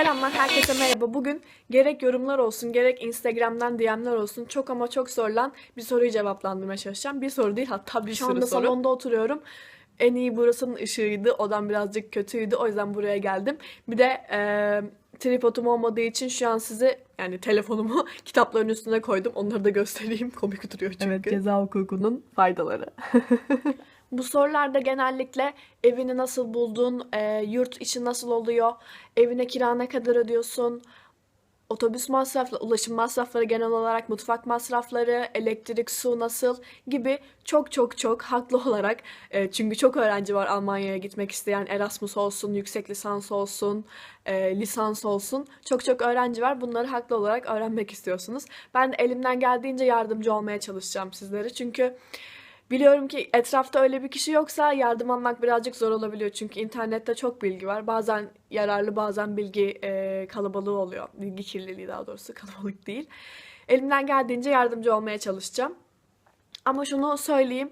Selamlar, herkese merhaba. Bugün gerek yorumlar olsun, gerek Instagram'dan DM'ler olsun çok ama çok sorulan bir soruyu cevaplandırmaya çalışacağım. Bir soru değil hatta bir Şu sürü anda soru. salonda oturuyorum. En iyi burasının ışığıydı. Odam birazcık kötüydü. O yüzden buraya geldim. Bir de eee tripodum olmadığı için şu an size yani telefonumu kitapların üstüne koydum. Onları da göstereyim. Komik duruyor çünkü. Evet ceza hukukunun faydaları. Bu sorularda genellikle evini nasıl buldun, e, yurt içi nasıl oluyor, evine kira ne kadar ödüyorsun, otobüs masrafları, ulaşım masrafları genel olarak mutfak masrafları, elektrik, su nasıl gibi çok çok çok haklı olarak e, çünkü çok öğrenci var Almanya'ya gitmek isteyen Erasmus olsun, yüksek lisans olsun, e, lisans olsun çok çok öğrenci var. Bunları haklı olarak öğrenmek istiyorsunuz. Ben de elimden geldiğince yardımcı olmaya çalışacağım sizlere çünkü Biliyorum ki etrafta öyle bir kişi yoksa yardım almak birazcık zor olabiliyor. Çünkü internette çok bilgi var. Bazen yararlı bazen bilgi e, kalabalığı oluyor. Bilgi kirliliği daha doğrusu kalabalık değil. Elimden geldiğince yardımcı olmaya çalışacağım. Ama şunu söyleyeyim.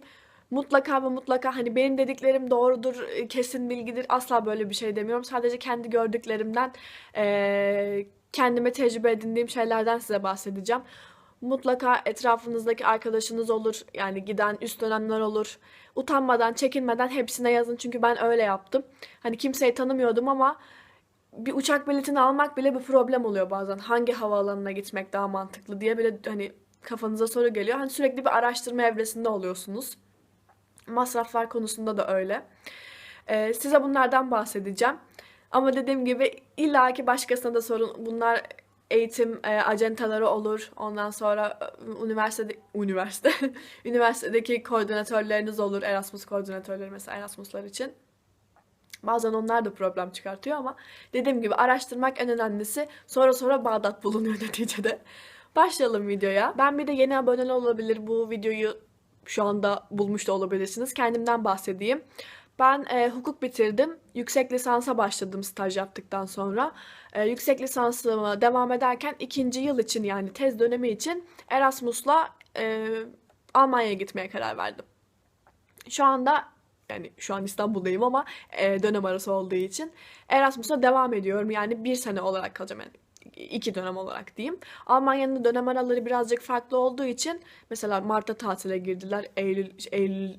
Mutlaka ve mutlaka hani benim dediklerim doğrudur, kesin bilgidir. Asla böyle bir şey demiyorum. Sadece kendi gördüklerimden, e, kendime tecrübe edindiğim şeylerden size bahsedeceğim. Mutlaka etrafınızdaki arkadaşınız olur. Yani giden üst dönemler olur. Utanmadan, çekinmeden hepsine yazın. Çünkü ben öyle yaptım. Hani kimseyi tanımıyordum ama bir uçak biletini almak bile bir problem oluyor bazen. Hangi havaalanına gitmek daha mantıklı diye bile hani kafanıza soru geliyor. Hani sürekli bir araştırma evresinde oluyorsunuz. Masraflar konusunda da öyle. Ee, size bunlardan bahsedeceğim. Ama dediğim gibi illaki başkasına da sorun. Bunlar eğitim e, ajantaları olur. Ondan sonra e, üniversitede üniversite üniversitedeki koordinatörleriniz olur. Erasmus koordinatörleri mesela Erasmuslar için. Bazen onlar da problem çıkartıyor ama dediğim gibi araştırmak en önemlisi. Sonra sonra Bağdat bulunuyor neticede. Başlayalım videoya. Ben bir de yeni abone olabilir. Bu videoyu şu anda bulmuş da olabilirsiniz. Kendimden bahsedeyim. Ben e, hukuk bitirdim. Yüksek lisansa başladım staj yaptıktan sonra. E, yüksek lisansıma devam ederken ikinci yıl için yani tez dönemi için Erasmus'la e, Almanya'ya gitmeye karar verdim. Şu anda yani şu an İstanbul'dayım ama e, dönem arası olduğu için Erasmus'a devam ediyorum. Yani bir sene olarak kalacağım yani iki dönem olarak diyeyim. Almanya'nın dönem araları birazcık farklı olduğu için mesela Mart'ta tatile girdiler. Eylül, Eylül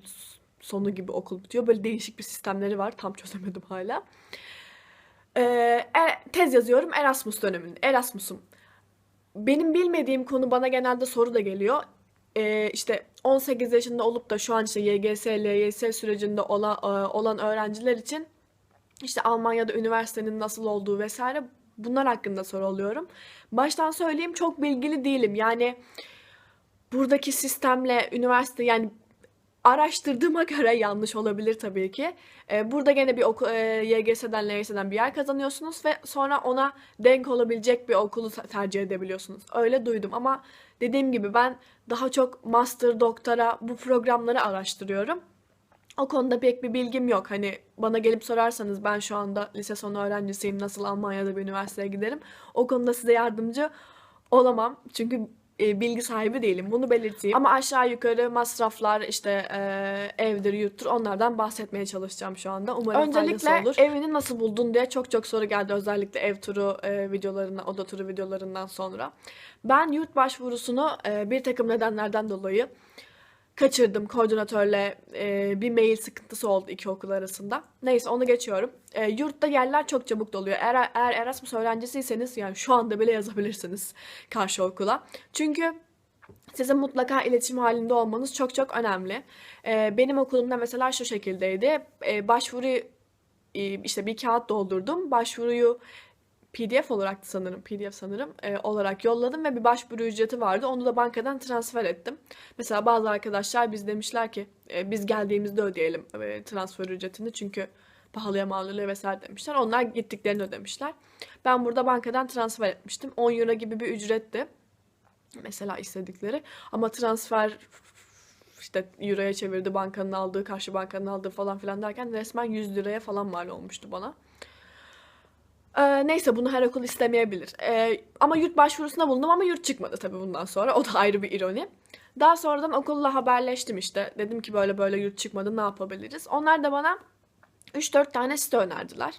sonu gibi okul bitiyor. Böyle değişik bir sistemleri var. Tam çözemedim hala. Tez yazıyorum Erasmus döneminde. Erasmus'um. Benim bilmediğim konu bana genelde soru da geliyor. Ee, işte 18 yaşında olup da şu an işte YGS, LYS sürecinde olan, e, olan öğrenciler için işte Almanya'da üniversitenin nasıl olduğu vesaire bunlar hakkında soru alıyorum. Baştan söyleyeyim çok bilgili değilim. Yani buradaki sistemle üniversite yani araştırdığıma göre yanlış olabilir tabii ki. Ee, burada gene bir oku, e, YGS'den, LYS'den bir yer kazanıyorsunuz ve sonra ona denk olabilecek bir okulu tercih edebiliyorsunuz. Öyle duydum ama dediğim gibi ben daha çok master, doktora bu programları araştırıyorum. O konuda pek bir bilgim yok. Hani bana gelip sorarsanız ben şu anda lise sonu öğrencisiyim. Nasıl Almanya'da bir üniversiteye giderim? O konuda size yardımcı olamam. Çünkü e, bilgi sahibi değilim. Bunu belirteyim. Ama aşağı yukarı masraflar işte e, evdir, yurttur onlardan bahsetmeye çalışacağım şu anda. Umarım Öncelikle olur. evini nasıl buldun diye çok çok soru geldi. Özellikle ev turu e, videolarından, oda turu videolarından sonra. Ben yurt başvurusunu e, bir takım nedenlerden dolayı kaçırdım koordinatörle e, bir mail sıkıntısı oldu iki okul arasında. Neyse onu geçiyorum. E, yurtta yerler çok çabuk doluyor. Eğer, eğer Erasmus öğrencisiyseniz yani şu anda bile yazabilirsiniz karşı okula. Çünkü sizin mutlaka iletişim halinde olmanız çok çok önemli. E, benim okulumda mesela şu şekildeydi. E, başvuruyu e, işte bir kağıt doldurdum. Başvuruyu PDF olarak sanırım, PDF sanırım e, olarak yolladım ve bir başvuru ücreti vardı. Onu da bankadan transfer ettim. Mesela bazı arkadaşlar biz demişler ki e, biz geldiğimizde ödeyelim e, transfer ücretini çünkü pahalıya mal oluyor vesaire demişler. Onlar gittiklerini ödemişler. Ben burada bankadan transfer etmiştim. 10 euro gibi bir ücretti. Mesela istedikleri. Ama transfer işte euroya çevirdi bankanın aldığı, karşı bankanın aldığı falan filan derken resmen 100 liraya falan mal olmuştu bana. Ee, neyse bunu her okul istemeyebilir. Ee, ama yurt başvurusuna bulundum ama yurt çıkmadı tabii bundan sonra. O da ayrı bir ironi. Daha sonradan okulla haberleştim işte. Dedim ki böyle böyle yurt çıkmadı ne yapabiliriz? Onlar da bana 3-4 tane site önerdiler.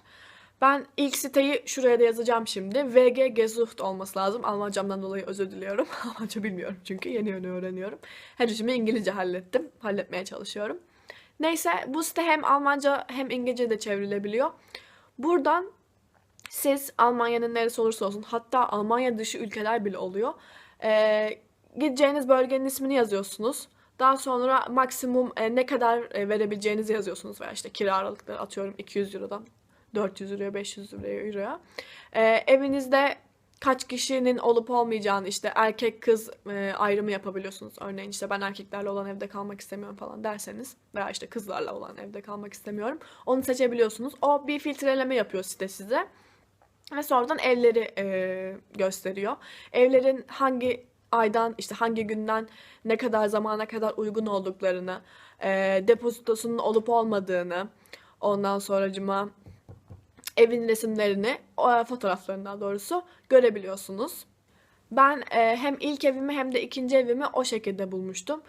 Ben ilk siteyi şuraya da yazacağım şimdi. VG Gesucht olması lazım. Almancamdan dolayı özür diliyorum. Almanca bilmiyorum çünkü yeni yeni öğreniyorum. Her işimi İngilizce hallettim. Halletmeye çalışıyorum. Neyse bu site hem Almanca hem İngilizce de çevrilebiliyor. Buradan siz Almanya'nın neresi olursa olsun hatta Almanya dışı ülkeler bile oluyor. Ee, gideceğiniz bölgenin ismini yazıyorsunuz. Daha sonra maksimum e, ne kadar e, verebileceğinizi yazıyorsunuz veya işte kira aralıkları atıyorum 200 Euro'dan 400 Euro'ya 500 Euro'ya. Ee, evinizde kaç kişinin olup olmayacağını işte erkek kız e, ayrımı yapabiliyorsunuz. Örneğin işte ben erkeklerle olan evde kalmak istemiyorum falan derseniz veya işte kızlarla olan evde kalmak istemiyorum. Onu seçebiliyorsunuz. O bir filtreleme yapıyor site size. Ve sonradan evleri e, gösteriyor. Evlerin hangi aydan işte hangi günden ne kadar zamana kadar uygun olduklarını, e, depozitosunun olup olmadığını, ondan sonracıma evin resimlerini, o fotoğraflarını daha doğrusu görebiliyorsunuz. Ben e, hem ilk evimi hem de ikinci evimi o şekilde bulmuştum.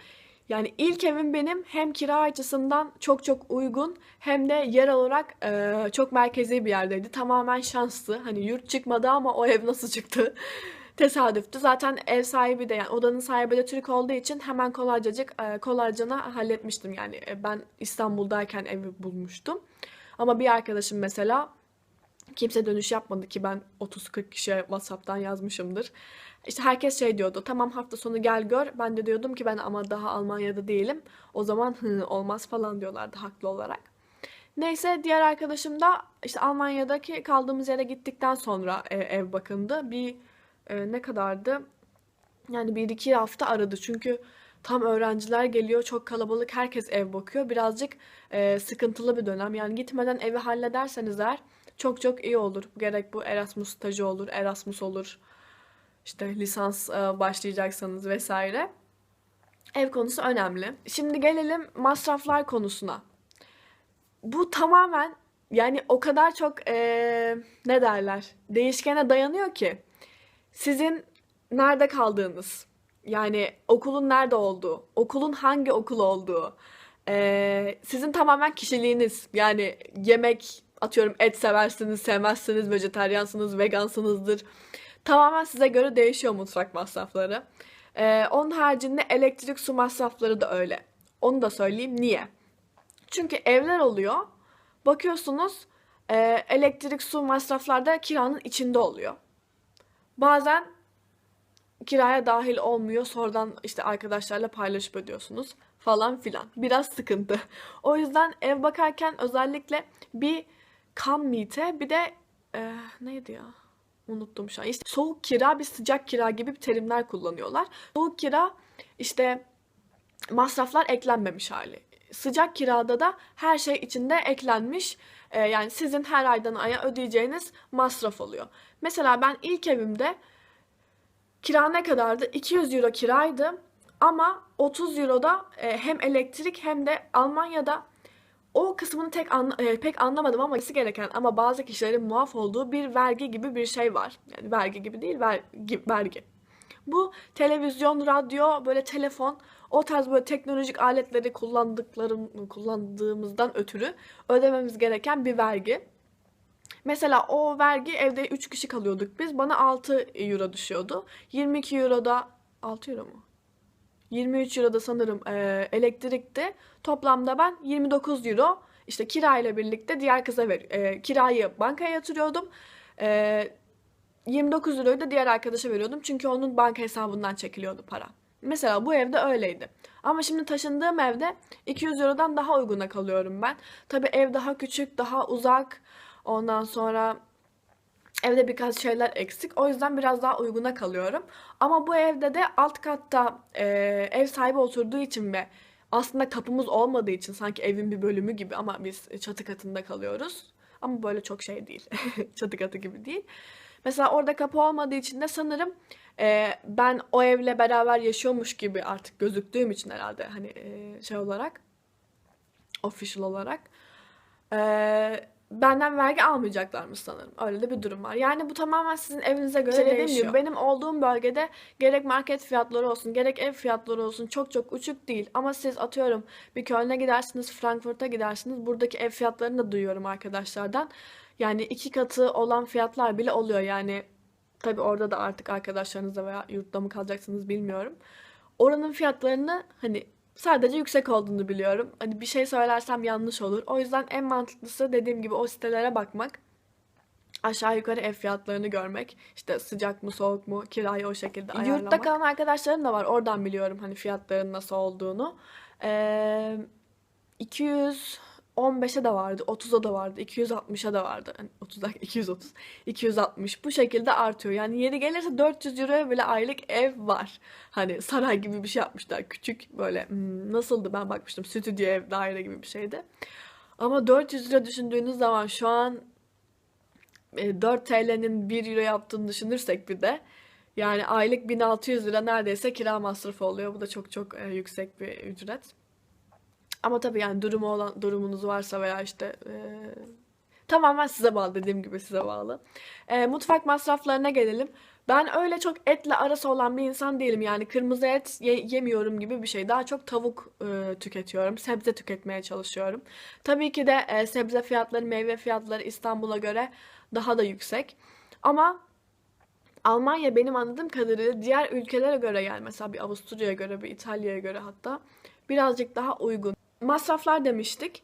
Yani ilk evim benim hem kira açısından çok çok uygun hem de yer olarak e, çok merkezi bir yerdeydi. Tamamen şanslı. Hani yurt çıkmadı ama o ev nasıl çıktı? Tesadüftü. Zaten ev sahibi de yani odanın sahibi de Türk olduğu için hemen kolaycacık e, kolaycana halletmiştim. Yani e, ben İstanbul'dayken evi bulmuştum. Ama bir arkadaşım mesela kimse dönüş yapmadı ki ben 30-40 kişiye WhatsApp'tan yazmışımdır. İşte herkes şey diyordu. Tamam hafta sonu gel gör. Ben de diyordum ki ben ama daha Almanya'da değilim. O zaman hı, olmaz falan diyorlardı haklı olarak. Neyse diğer arkadaşım da işte Almanya'daki kaldığımız yere gittikten sonra e, ev bakındı. Bir e, ne kadardı? Yani bir iki hafta aradı. Çünkü tam öğrenciler geliyor. Çok kalabalık. Herkes ev bakıyor. Birazcık e, sıkıntılı bir dönem. Yani gitmeden evi hallederseniz eğer çok çok iyi olur. Gerek bu Erasmus stajı olur, Erasmus olur. İşte lisans e, başlayacaksanız vesaire. Ev konusu önemli. Şimdi gelelim masraflar konusuna. Bu tamamen yani o kadar çok e, ne derler değişkene dayanıyor ki sizin nerede kaldığınız yani okulun nerede olduğu, okulun hangi okul olduğu, e, sizin tamamen kişiliğiniz yani yemek atıyorum et seversiniz, sevmezsiniz, vejetaryansınız, vegansınızdır. Tamamen size göre değişiyor mutfak masrafları. Ee, onun haricinde elektrik su masrafları da öyle. Onu da söyleyeyim. Niye? Çünkü evler oluyor. Bakıyorsunuz e, elektrik su masraflar da kiranın içinde oluyor. Bazen kiraya dahil olmuyor. Sonradan işte arkadaşlarla paylaşıp ödüyorsunuz falan filan. Biraz sıkıntı. O yüzden ev bakarken özellikle bir kam mite bir de e, neydi ya? Unuttum şu an. İşte soğuk kira bir sıcak kira gibi bir terimler kullanıyorlar. Soğuk kira işte masraflar eklenmemiş hali. Sıcak kirada da her şey içinde eklenmiş. Ee, yani sizin her aydan aya ödeyeceğiniz masraf oluyor. Mesela ben ilk evimde kira ne kadardı? 200 euro kiraydı. Ama 30 euroda e, hem elektrik hem de Almanya'da o kısmını tek anla- e, pek anlamadım ama gereken ama bazı kişilerin muaf olduğu bir vergi gibi bir şey var. Yani vergi gibi değil, vergi. vergi. Bu televizyon, radyo, böyle telefon, o tarz böyle teknolojik aletleri kullandıklarım kullandığımızdan ötürü ödememiz gereken bir vergi. Mesela o vergi evde 3 kişi kalıyorduk biz. Bana 6 euro düşüyordu. 22 euroda 6 euro mu? 23 euro da sanırım e, elektrikti. Toplamda ben 29 euro işte kirayla birlikte diğer kıza ver, e, kirayı bankaya yatırıyordum. E, 29 euroyu da diğer arkadaşa veriyordum. Çünkü onun banka hesabından çekiliyordu para. Mesela bu evde öyleydi. Ama şimdi taşındığım evde 200 eurodan daha uyguna kalıyorum ben. Tabii ev daha küçük, daha uzak. Ondan sonra Evde birkaç şeyler eksik. O yüzden biraz daha uyguna kalıyorum. Ama bu evde de alt katta e, ev sahibi oturduğu için ve aslında kapımız olmadığı için sanki evin bir bölümü gibi ama biz çatı katında kalıyoruz. Ama böyle çok şey değil. çatı katı gibi değil. Mesela orada kapı olmadığı için de sanırım e, ben o evle beraber yaşıyormuş gibi artık gözüktüğüm için herhalde hani e, şey olarak official olarak e, benden vergi almayacaklarmış sanırım. Öyle de bir durum var. Yani bu tamamen sizin evinize göre İşte dediğim değişiyor. gibi benim olduğum bölgede gerek market fiyatları olsun, gerek ev fiyatları olsun çok çok uçuk değil. Ama siz atıyorum bir Köln'e gidersiniz, Frankfurt'a gidersiniz. Buradaki ev fiyatlarını da duyuyorum arkadaşlardan. Yani iki katı olan fiyatlar bile oluyor. Yani tabii orada da artık arkadaşlarınızla veya yurtta mı kalacaksınız bilmiyorum. Oranın fiyatlarını hani sadece yüksek olduğunu biliyorum. Hani bir şey söylersem yanlış olur. O yüzden en mantıklısı dediğim gibi o sitelere bakmak. Aşağı yukarı ev fiyatlarını görmek. İşte sıcak mı soğuk mu kirayı o şekilde ayarlamak. Yurtta kalan arkadaşlarım da var. Oradan biliyorum hani fiyatların nasıl olduğunu. Ee, 215'e de vardı, 30'a da vardı, 260'a da vardı. Hani 30'a 230, 260 bu şekilde artıyor. Yani yeri gelirse 400 euroya bile aylık ev var. Hani saray gibi bir şey yapmışlar. Küçük böyle hmm, nasıldı ben bakmıştım. Stüdyo ev daire gibi bir şeydi. Ama 400 lira düşündüğünüz zaman şu an e, 4 TL'nin 1 euro yaptığını düşünürsek bir de yani aylık 1600 lira neredeyse kira masrafı oluyor. Bu da çok çok e, yüksek bir ücret. Ama tabii yani durumu olan durumunuz varsa veya işte e, tamamen size bağlı dediğim gibi size bağlı. E, mutfak masraflarına gelelim. Ben öyle çok etle arası olan bir insan değilim. Yani kırmızı et ye- yemiyorum gibi bir şey. Daha çok tavuk e, tüketiyorum. Sebze tüketmeye çalışıyorum. Tabii ki de e, sebze fiyatları, meyve fiyatları İstanbul'a göre daha da yüksek. Ama Almanya benim anladığım kadarıyla diğer ülkelere göre yani mesela bir Avusturya'ya göre, bir İtalya'ya göre hatta birazcık daha uygun. Masraflar demiştik.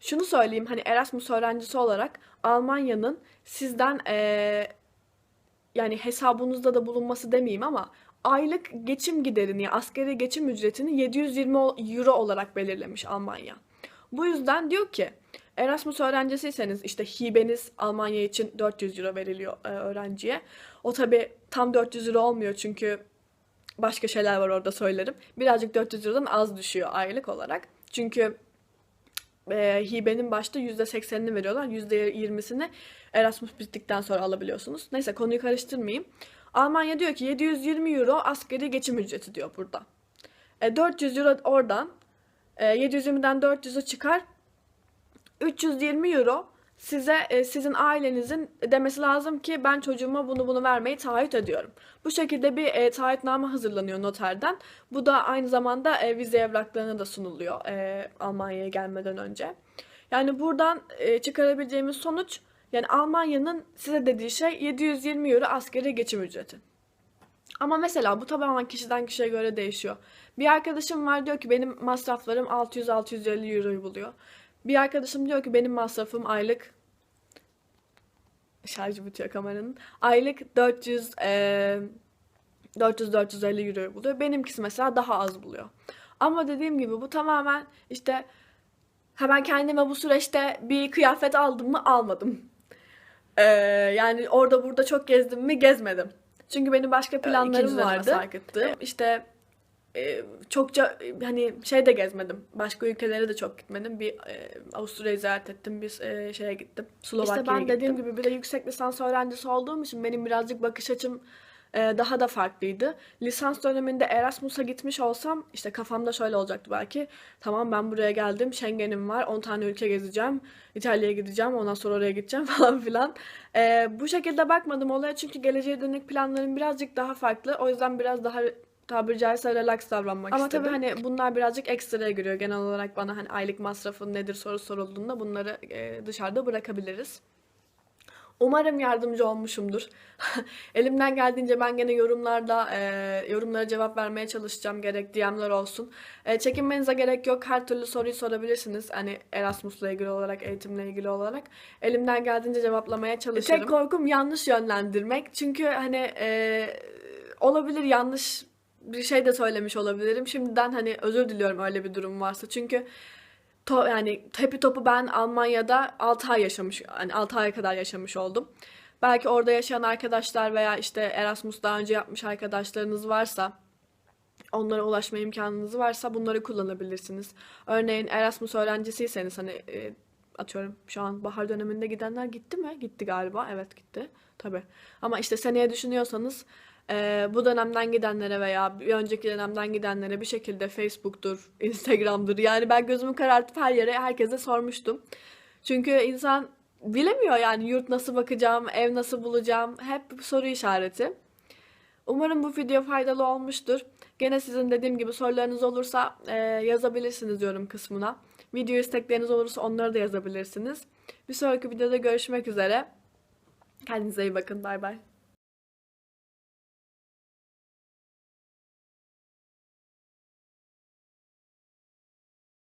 Şunu söyleyeyim hani Erasmus öğrencisi olarak Almanya'nın sizden eee, yani hesabınızda da bulunması demeyeyim ama aylık geçim giderini, asgari geçim ücretini 720 euro olarak belirlemiş Almanya. Bu yüzden diyor ki Erasmus öğrencisiyseniz işte hibeniz Almanya için 400 euro veriliyor e, öğrenciye. O tabi tam 400 euro olmuyor çünkü başka şeyler var orada söylerim. Birazcık 400 Euro'dan az düşüyor aylık olarak. Çünkü e, hibenin başta %80'ini veriyorlar. %20'sini Erasmus bittikten sonra alabiliyorsunuz. Neyse konuyu karıştırmayayım. Almanya diyor ki 720 euro asgari geçim ücreti diyor burada. E, 400 euro oradan e, 720'den 400'ü çıkar. 320 euro size e, sizin ailenizin demesi lazım ki ben çocuğuma bunu bunu vermeyi taahhüt ediyorum. Bu şekilde bir e, taahhütname hazırlanıyor noterden. Bu da aynı zamanda e, vize evraklarına da sunuluyor e, Almanya'ya gelmeden önce. Yani buradan e, çıkarabileceğimiz sonuç yani Almanya'nın size dediği şey 720 euro askeri geçim ücreti. Ama mesela bu tamamen kişiden kişiye göre değişiyor. Bir arkadaşım var diyor ki benim masraflarım 600-650 euroyu buluyor. Bir arkadaşım diyor ki benim masrafım aylık şarjı bitiyor kameranın. Aylık 400 e, 400-450 euroyu buluyor. Benimkisi mesela daha az buluyor. Ama dediğim gibi bu tamamen işte ha ben kendime bu süreçte bir kıyafet aldım mı almadım. Ee, yani orada burada çok gezdim mi gezmedim. Çünkü benim başka planlarım ikinci vardı. sarkıttı. İşte e, çokça e, hani şey de gezmedim. Başka ülkelere de çok gitmedim. Bir e, Avusturya'yı ziyaret ettim. Bir e, şeye gittim. Slovakya'ya İşte ben gittim. dediğim gibi bir de yüksek lisans öğrencisi olduğum için benim birazcık bakış açım e, daha da farklıydı. Lisans döneminde Erasmus'a gitmiş olsam işte kafamda şöyle olacaktı belki. Tamam ben buraya geldim. Schengen'im var. 10 tane ülke gezeceğim. İtalya'ya gideceğim. Ondan sonra oraya gideceğim falan filan. E, bu şekilde bakmadım olaya çünkü geleceğe dönük planlarım birazcık daha farklı. O yüzden biraz daha tabiri caizse relax davranmak Ama istedim. tabii hani bunlar birazcık ekstraya giriyor. Genel olarak bana hani aylık masrafın nedir soru sorulduğunda bunları e, dışarıda bırakabiliriz. Umarım yardımcı olmuşumdur. Elimden geldiğince ben gene yorumlarda e, yorumlara cevap vermeye çalışacağım. Gerek DM'ler olsun. E, çekinmenize gerek yok. Her türlü soruyu sorabilirsiniz. Hani Erasmus'la ilgili olarak, eğitimle ilgili olarak. Elimden geldiğince cevaplamaya çalışırım. Tek korkum yanlış yönlendirmek. Çünkü hani e, olabilir yanlış bir şey de söylemiş olabilirim. Şimdiden hani özür diliyorum öyle bir durum varsa. Çünkü to, yani hepi topu ben Almanya'da 6 ay yaşamış, hani 6 aya kadar yaşamış oldum. Belki orada yaşayan arkadaşlar veya işte Erasmus daha önce yapmış arkadaşlarınız varsa onlara ulaşma imkanınız varsa bunları kullanabilirsiniz. Örneğin Erasmus öğrencisiyseniz hani e, atıyorum şu an bahar döneminde gidenler gitti mi? Gitti galiba. Evet gitti. Tabii. Ama işte seneye düşünüyorsanız e, bu dönemden gidenlere veya bir önceki dönemden gidenlere bir şekilde Facebook'tur, Instagram'dır. Yani ben gözümü karartıp her yere herkese sormuştum. Çünkü insan bilemiyor yani yurt nasıl bakacağım, ev nasıl bulacağım. Hep soru işareti. Umarım bu video faydalı olmuştur. Gene sizin dediğim gibi sorularınız olursa e, yazabilirsiniz yorum kısmına. Video istekleriniz olursa onları da yazabilirsiniz. Bir sonraki videoda görüşmek üzere. Kendinize iyi bakın. Bay bay.